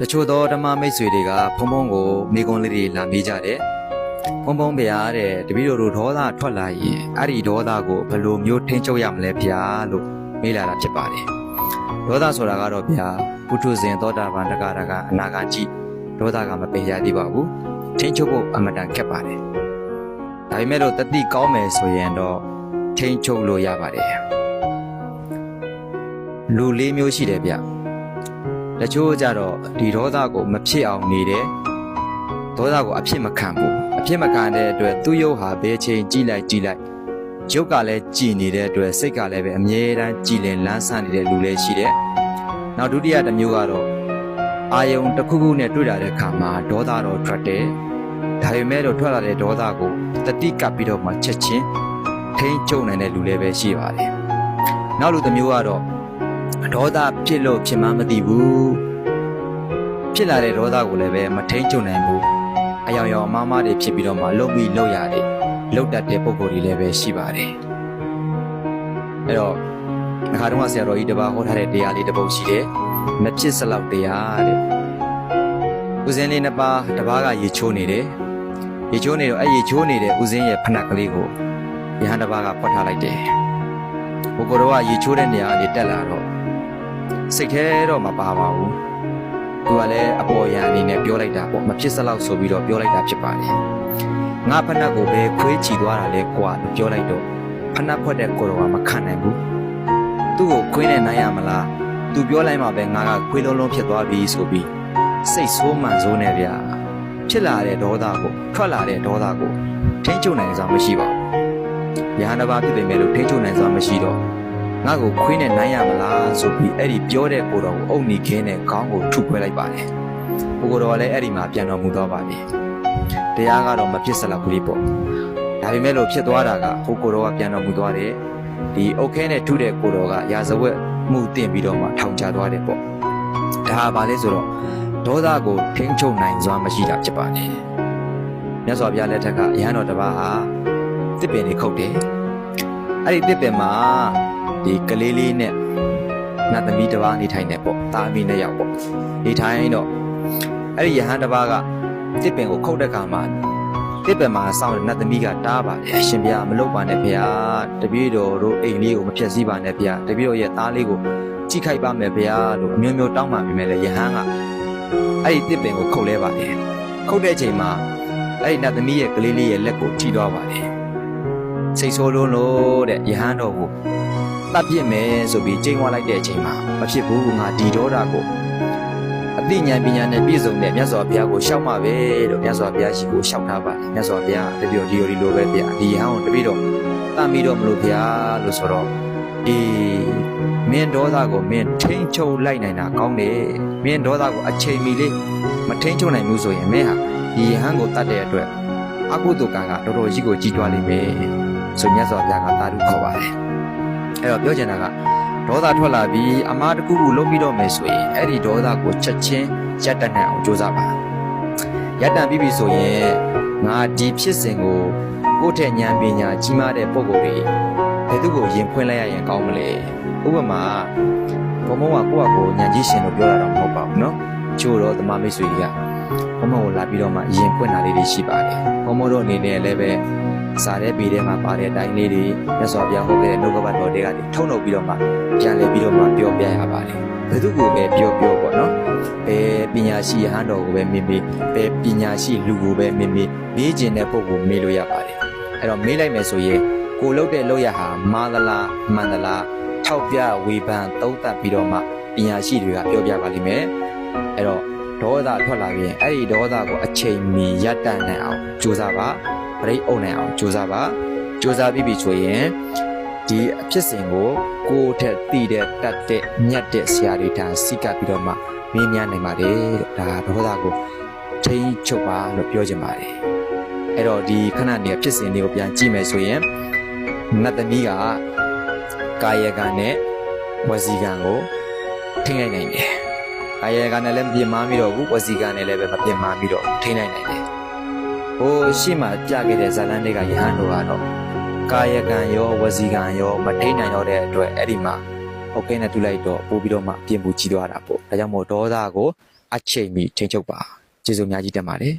တချို့သောဓမ္မမိတ်ဆွေတွေကဖုံဖုံကိုမိကွန်းလေးတွေလာမေးကြတယ်ဖုံဖုံဗျာတဲ့တပည့်တော်တို့ဒေါသထွက်လာရင်အဲ့ဒီဒေါသကိုဘယ်လိုမျိုးထိန်းချုပ်ရမလဲဗျာလို့မေးလာတာဖြစ်ပါတယ်ဒေါသဆိုတာကတော့ဗျာပုထုဇဉ်သောတာပန်တက္ကရာကအနာဂတ်ကြည့်ဒေါသကမပင်ရသေးပါဘူးထိန်းချုပ်ဖို့အမတန်ခက်ပါတယ်ဒါပေမဲ့လို့တတိကောင်းမယ်ဆိုရင်တော့ထိန်းချုပ်လို့ရပါတယ်လူလေးမျိုးရှိတယ်ဗျ တချို့ကြတော့ဒီဒေါသကိုမဖြစ်အောင်နေတယ်ဒေါသကိုအဖြစ်မခံဘူးအဖြစ်မခံတဲ့အတွက်သူ့ရုပ်ဟာဘယ်ချိန်ကြည့်လိုက်ကြည့်လိုက်ရုပ်ကလည်းကြည်နေတဲ့အတွက်စိတ်ကလည်းပဲအမြဲတမ်းကြည်လင်လန်းဆန်းနေတဲ့လူလည်းရှိတယ်နောက်ဒုတိယတစ်မျိုးကတော့အာယုံတစ်ခုခုနဲ့တွေ့လာတဲ့အခါမှာဒေါသတော့ထွက်တယ်ဒါပေမဲ့လို့ထွက်လာတဲ့ဒေါသကိုတတိကပ်ပြီးတော့မှချက်ချင်းထိန်းချုပ်နိုင်တဲ့လူလည်းပဲရှိပါတယ်နောက်လူတစ်မျိုးကတော့ ဒေါသဖြစ်လို့ဖြစ်မှမသိဘူးဖြစ်လာတဲ့ဒေါသကိုလည်းပဲမထိန်ချုပ်နိုင်ဘူးအယောင်ယောင်အမားမားတွေဖြစ်ပြီးတော့မှလုံပြီးလုံရတယ်လုံတတ်တဲ့ပုံကိုယ်တွေလည်းပဲရှိပါတယ်အဲ့တော့အခါတုန်းကဆရာတော်ကြီးတပါးဟောထားတဲ့တရားလေးတစ်ပုဒ်ရှိတယ်မဖြစ်စလောက်တရားတဲ့ဦးစင်းလေးနှစ်ပါးတပါးကရေချိုးနေတယ်ရေချိုးနေတော့အဲ့ရေချိုးနေတဲ့ဦးစင်းရဲ့ဖဏကလေးကိုယဟန်တစ်ပါးကဖွက်ထားလိုက်တယ်ဘုကိုယ်တော်ကရေချိုးတဲ့နေရာကနေတက်လာတော့ စိတ်แท้တော့မပါပါဘူးသူကလည်းအပေါ်ယံအနေနဲ့ပြောလိုက်တာပေါ့မဖြစ်စလောက်ဆိုပြီးတော့ပြောလိုက်တာဖြစ်ပါတယ်ငါဖက်နှက်ကိုပဲခွေးချီသွားတာလဲကွာလို့ပြောလိုက်တော့ဖက်နှက်ဖွက်တဲ့ကိုယ်တော်ကမခံနိုင်ဘူးသူ့ကိုခွေးနဲ့နိုင်ရမလားသူပြောလိုက်မှပဲငါကခွေးလုံးလုံးဖြစ်သွားပြီဆိုပြီးစိတ်ဆိုးမှန်ဆိုးနေဗျာဖြစ်လာတဲ့ဒေါသကိုထွက်လာတဲ့ဒေါသကိုထိန်းချုပ်နိုင်စွာမရှိပါဘူးယဟန်တစ်ပါးဖြစ်ပေမဲ့လို့ထိန်းချုပ်နိုင်စွာမရှိတော့ ငါ့ကိုခွေးနဲ့နိုင်ရမလားဆိုပြီးအဲ့ဒီပြောတဲ့ကိုတော်ကိုအုတ်နီခင်းနဲ့ခေါင်းကိုထုခွဲလိုက်ပါတယ်။ကိုကိုတော်ကလည်းအဲ့ဒီမှာပြန်တော်မူသွားပါပြီ။တရားကတော့မဖြစ်စလောက်ဘူးလေးပေါ့။ဒါပေမဲ့လို့ဖြစ်သွားတာကဟိုကိုတော်ကပြန်တော်မူသွားတယ်။ဒီအုတ်ခဲနဲ့ထုတဲ့ကိုတော်ကရာဇဝက်မှုတင်ပြီးတော့မှထောင်ချသွားတယ်ပေါ့။ဒါဟာဘာလဲဆိုတော့ဒေါသကိုထိန်းချုပ်နိုင်စွာမရှိတာဖြစ်ပါတယ်။မြတ်စွာဘုရားလက်ထက်ကရဟန်းတော်တစ်ပါးဟာတစ်ပင်လေးခုတ်တယ်။အဲ့ဒီတစ်ပင်မှာ ဒီကလေးလေးနဲ့နတ်သမီးတစ်ပါးနေထိုင်နေပေါ့တာမီနဲ့ရောက်ပေါ့နေထိုင်တော့အဲ့ဒီယဟန်တစ်ပါးကတစ်ပင်ကိုခုတ်တဲ့ခါမှာတစ်ပင်မှာစောင့်တဲ့နတ်သမီးကတားပါတယ်အရှင်ဘုရားမလုပ်ပါနဲ့ဘုရားတပည့်တော်တို့အိမ်လေးကိုမဖျက်ဆီးပါနဲ့ဘုရားတပည့်တော်ရဲ့သားလေးကိုကြိခိုက်ပါမယ်ဘုရားလို့အမျိုးမျိုးတောင်းပန်ပြီးမဲ့လေယဟန်ကအဲ့ဒီတစ်ပင်ကိုခုတ်လဲပါတယ်ခုတ်တဲ့အချိန်မှာအဲ့ဒီနတ်သမီးရဲ့ကလေးလေးရဲ့လက်ကိုထိသွားပါတယ်စိတ်ဆိုးလုံးလို့တဲ့ယဟန်တော်ကို တတ်ပြစ်မယ်ဆိုပြီးချိန်ဝါလိုက်တဲ့အချိန်မှာမဖြစ်ဘူးငါဒီဒေါတာကိုအသိဉာဏ်ပညာနဲ့ပြည့်စုံတဲ့မြတ်စွာဘုရားကိုရှောက်မှာပဲလို့မြတ်စွာဘုရားရှိခိုးရှောက်ထားပါတယ်မြတ်စွာဘုရားတပြိုဒီလိုဒီလိုပဲဗျာဒီဟောင်းတပည့်တော်တတ်မိတော့မလို့ဘုရားလို့ဆိုတော့အေးမင်းဒေါသကိုမင်းထိန်ချုပ်လိုက်နိုင်တာကောင်းတယ်မင်းဒေါသကိုအချိန်မီလေးမထိန်ချုပ်နိုင်ဘူးဆိုရင်မင်းဟာဒီဟန်ကိုတတ်တဲ့အတွက်အကုသိုလ်ကံကတော်တော်ကြီးကိုကြီးထွားလိမ့်မယ်ဆိုမြတ်စွာဘုရားကတာဓုခေါ်ပါတယ် အဲ့တော့ပြောချင်တာကဒေါသထွက်လာပြီးအမားတစ်ခုခုလုံးပြီးတော့မယ်ဆိုရင်အဲ့ဒီဒေါသကိုချက်ချင်းရပ်တန့်နိုင်အောင်ကြိုးစားပါရပ်တန့်ပြီးပြီဆိုရင်ငါဒီဖြစ်စဉ်ကိုကိုယ့်ထက်ဉာဏ်ပညာကြီးမားတဲ့ပုံကိုယ်တွေဘယ်သူကိုယင်ဖွင့်လိုက်ရရင်ကောင်းမလဲဥပမာဘုံဘုံကကိုယ့်အကိုဉာဏ်ကြီးရှင်လို့ပြောတာတော့မဟုတ်ပါဘူးเนาะချို့တော့တမမိတ်ဆွေတွေကဘုံဘုံကိုလာပြီးတော့မှယင်ဖွင့်တာလေးတွေရှိပါတယ်ဘုံဘုံတို့အနေနဲ့လည်းပဲ စားတဲ့ပေထဲမှာပါတဲ့အတိုင်းလေးတွေမြတ်စွာဘုရားဟောခဲ့တဲ့နှုတ်ကပတ်တော်တွေကနေထုံနှုတ်ပြီးတော့မှပြန်လည်ပြီးတော့မှပြောပြရပါတယ်ဘယ်သူကိုပဲပြောပြောပေါ့နော်ဘယ်ပညာရှိဟန်တော်ကိုပဲမေးမေးဘယ်ပညာရှိလူကိုပဲမေးမေးမေးကျင်တဲ့ပုဂ္ဂိုလ်မေးလို့ရပါတယ်အဲ့တော့မေးလိုက်မယ်ဆိုရင်ကိုလုတ်တဲ့လောက်ရဟာမာသလားမှန်သလားထောက်ပြဝေဖန်သုံးသပ်ပြီးတော့မှပညာရှိတွေကပြောပြပါလိမ့်မယ်အဲ့တော့ဒေါသထွက်လာပြီးရင်အဲ့ဒီဒေါသကိုအချိန်မီရပ်တန့်နိုင်အောင်ကြိုးစားပါ ပရိတ်အုပ်နိုင်အောင်ကြိုးစားပါကြိုးစားပြီးပြီဆိုရင်ဒီအဖြစ်စဉ်ကိုကိုယ့်ထက်တည်တဲ့တတ်တဲ့ညက်တဲ့ဆရာတွေထံစိကပ်ပြီးတော့မှမင်းများနိုင်ပါတယ်တဲ့ဒါဒေါသကိုထိန်းချုပ်ပါလို့ပြောချင်ပါတယ်အဲ့တော့ဒီခဏနေအဖြစ်စဉ်လေးကိုပြန်ကြည့်မယ်ဆိုရင်နတ်သမီးကကာယကံနဲ့ဝစီကံကိုထိန်းနိုင်နိုင်တယ်ကာယကံနဲ့လည်းမပြင်းမပြီးတော့ဘူးဝစီကံနဲ့လည်းပဲမပြင်းမပြီးတော့ထိန်းနိုင်နိုင်တယ် ဟိုရှေ့မှာပြခဲ့တဲ့ဇာလန်တွေကယဟန်တို့ကတော့ကာယကံရောဝစီကံရောမထိန်နိုင်တော့တဲ့အတွက်အဲ့ဒီမှာဟုတ်ကဲ့နဲ့တူလိုက်တော့ပို့ပြီးတော့မှအပြင်ပူကြီးသွားတာပေါ့ဒါကြောင့်မို့ဒေါသကိုအချိန်မီထိန်ချုပ်ပါကျေးဇူးအများကြီးတင်ပါတယ်